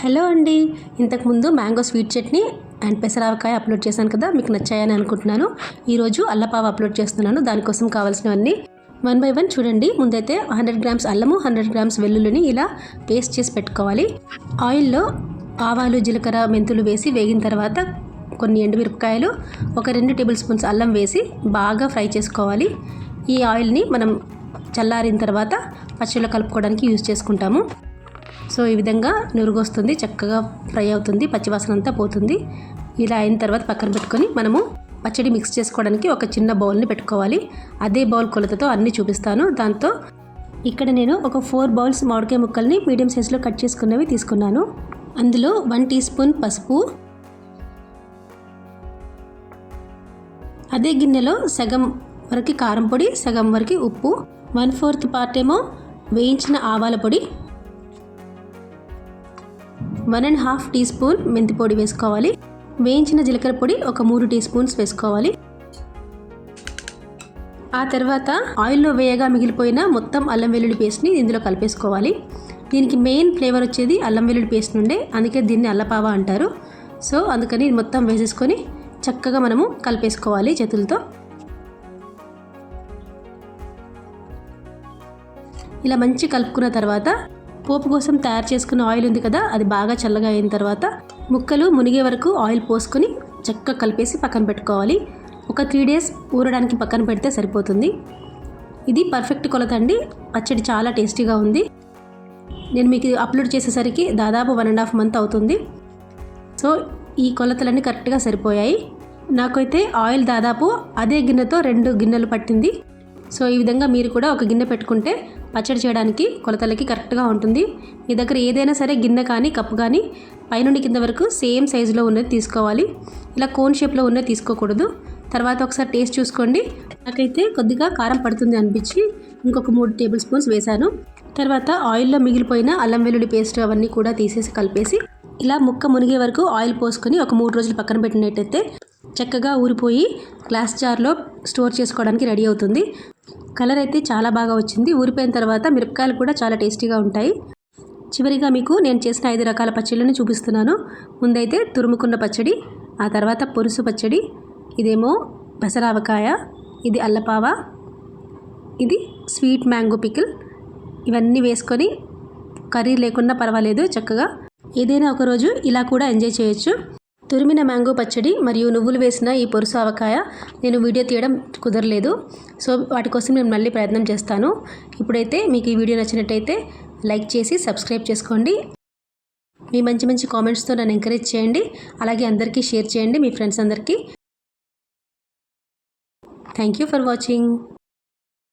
Hello అండి. ఇంతకుముందు mango sweet chutney and పెసరావకాయ upload చేశాను కదా మీకు నచ్చాయని అనుకుంటున్నాను. ఈరోజు అల్లపావ అప్లోడ్ చేస్తున్నాను. దానికోసం కావాల్సినవన్నీ వన్ బై వన్ చూడండి. ముందైతే హండ్రెడ్ గ్రామ్స్ అల్లము హండ్రెడ్ గ్రామ్స్ వెల్లుల్లిని ఇలా పేస్ట్ చేసి పెట్టుకోవాలి. ఆయిల్లో ఆవాలు జీలకర్ర మెంతులు వేసి వేగిన తర్వాత కొన్ని ఎండుమిరపకాయలు ఒక రెండు టేబుల్ స్పూన్స్ అల్లం వేసి బాగా ఫ్రై చేసుకోవాలి. ఈ ఆయిల్ని మనం చల్లారిన తర్వాత పచ్చళ్ళు కలుపుకోవడానికి యూజ్ చేసుకుంటాము. సో ఈ విధంగా నురుగు వస్తుంది చక్కగా ఫ్రై అవుతుంది పచ్చివాసన అంతా పోతుంది. ఇలా అయిన తర్వాత పక్కన పెట్టుకొని మనము పచ్చడి మిక్స్ చేసుకోవడానికి ఒక చిన్న బౌల్ని పెట్టుకోవాలి. అదే బౌల్ కొలతతో అన్నీ చూపిస్తాను. దాంతో ఇక్కడ నేను ఒక ఫోర్ బౌల్స్ మామిడికాయ ముక్కల్ని మీడియం సైజులో కట్ చేసుకున్నవి తీసుకున్నాను. అందులో వన్ టీ స్పూన్ పసుపు అదే గిన్నెలో సగం వరకు కారం పొడి సగం వరకు ఉప్పు వన్ ఫోర్త్ పార్ట్ ఏమో వేయించిన ఆవాల పొడి one and half teaspoon మెంతి పొడి వేసుకోవాలి. వేయించిన జీలకర్ర పొడి ఒక మూడు టీ స్పూన్స్ వేసుకోవాలి. ఆ తర్వాత ఆయిల్లో వేయగా మిగిలిపోయిన మొత్తం అల్లం వెల్లుల్లి పేస్ట్ని ఇందులో కలిపేసుకోవాలి. దీనికి మెయిన్ ఫ్లేవర్ వచ్చేది అల్లం వెల్లుల్లి పేస్ట్ నుండే అందుకే దీన్ని అల్లపావ అంటారు. సో అందుకని మొత్తం వేసేసుకొని చక్కగా మనము కలిపేసుకోవాలి చేతులతో. ఇలా మంచి కలుపుకున్న తర్వాత పోపు కోసం తయారు చేసుకున్న ఆయిల్ ఉంది కదా అది బాగా చల్లగా అయిన తర్వాత ముక్కలు మునిగే వరకు ఆయిల్ పోసుకొని చక్కగా కలిపేసి పక్కన పెట్టుకోవాలి. ఒక త్రీ డేస్ ఊరడానికి పక్కన పెడితే సరిపోతుంది. ఇది పర్ఫెక్ట్ కొలత అండి. పచ్చడి చాలా టేస్టీగా ఉంది. నేను మీకు అప్లోడ్ చేసేసరికి దాదాపు వన్ అండ్ హాఫ్ మంత్ అవుతుంది. సో ఈ కొలతలన్నీ కరెక్ట్గా సరిపోయాయి. నాకైతే ఆయిల్ దాదాపు అదే గిన్నెతో రెండు గిన్నెలు పట్టింది. సో ఈ విధంగా మీరు కూడా ఒక గిన్నె పెట్టుకుంటే పచ్చడి చేయడానికి కొలతలకి కరెక్ట్గా ఉంటుంది. మీ దగ్గర ఏదైనా సరే గిన్నె కానీ కప్పు కానీ పైనుండి కింద వరకు సేమ్ సైజులో ఉన్నది తీసుకోవాలి. ఇలా కోన్ షేప్లో ఉన్నది తీసుకోకూడదు. తర్వాత ఒకసారి టేస్ట్ చూసుకోండి. నాకైతే కొద్దిగా కారం పడుతుంది అనిపించి ఇంకొక మూడు టేబుల్ స్పూన్స్ వేశాను. తర్వాత ఆయిల్లో మిగిలిపోయిన అల్లం వెల్లుల్లి పేస్ట్ అవన్నీ కూడా తీసేసి కలిపేసి ఇలా ముక్క మునిగే వరకు ఆయిల్ పోసుకొని ఒక మూడు రోజులు పక్కన పెట్టినట్టయితే చక్కగా ఊరిపోయి గ్లాస్ జార్లో స్టోర్ చేసుకోవడానికి రెడీ అవుతుంది. కలర్ అయితే చాలా బాగా వచ్చింది. ఊరిపోయిన తర్వాత మిరపకాయలు కూడా చాలా టేస్టీగా ఉంటాయి. చివరిగా మీకు నేను చేసిన ఐదు రకాల పచ్చళ్ళని చూపిస్తున్నాను. ముందైతే తురుముకున్న పచ్చడి ఆ తర్వాత పులుసు పచ్చడి ఇదేమో పెసరావకాయ ఇది అల్లపావ ఇది స్వీట్ మ్యాంగో పికిల్. ఇవన్నీ వేసుకొని కర్రీ లేకున్నా పర్వాలేదు చక్కగా ఏదైనా ఒకరోజు ఇలా కూడా ఎంజాయ్ చేయొచ్చు. తురిమిన మ్యాంగో పచ్చడి మరియు నువ్వులు వేసిన ఈ పొరుసు ఆవకాయ నేను వీడియో తీయడం కుదరలేదు. సో వాటి కోసం నేను మళ్ళీ ప్రయత్నం చేస్తాను. ఇప్పుడైతే మీకు ఈ వీడియో నచ్చినట్టయితే లైక్ చేసి సబ్స్క్రైబ్ చేసుకోండి. మీ మంచి మంచి కామెంట్స్తో నన్ను ఎంకరేజ్ చేయండి. అలాగే అందరికీ షేర్ చేయండి మీ ఫ్రెండ్స్ అందరికీ. Thank you for watching.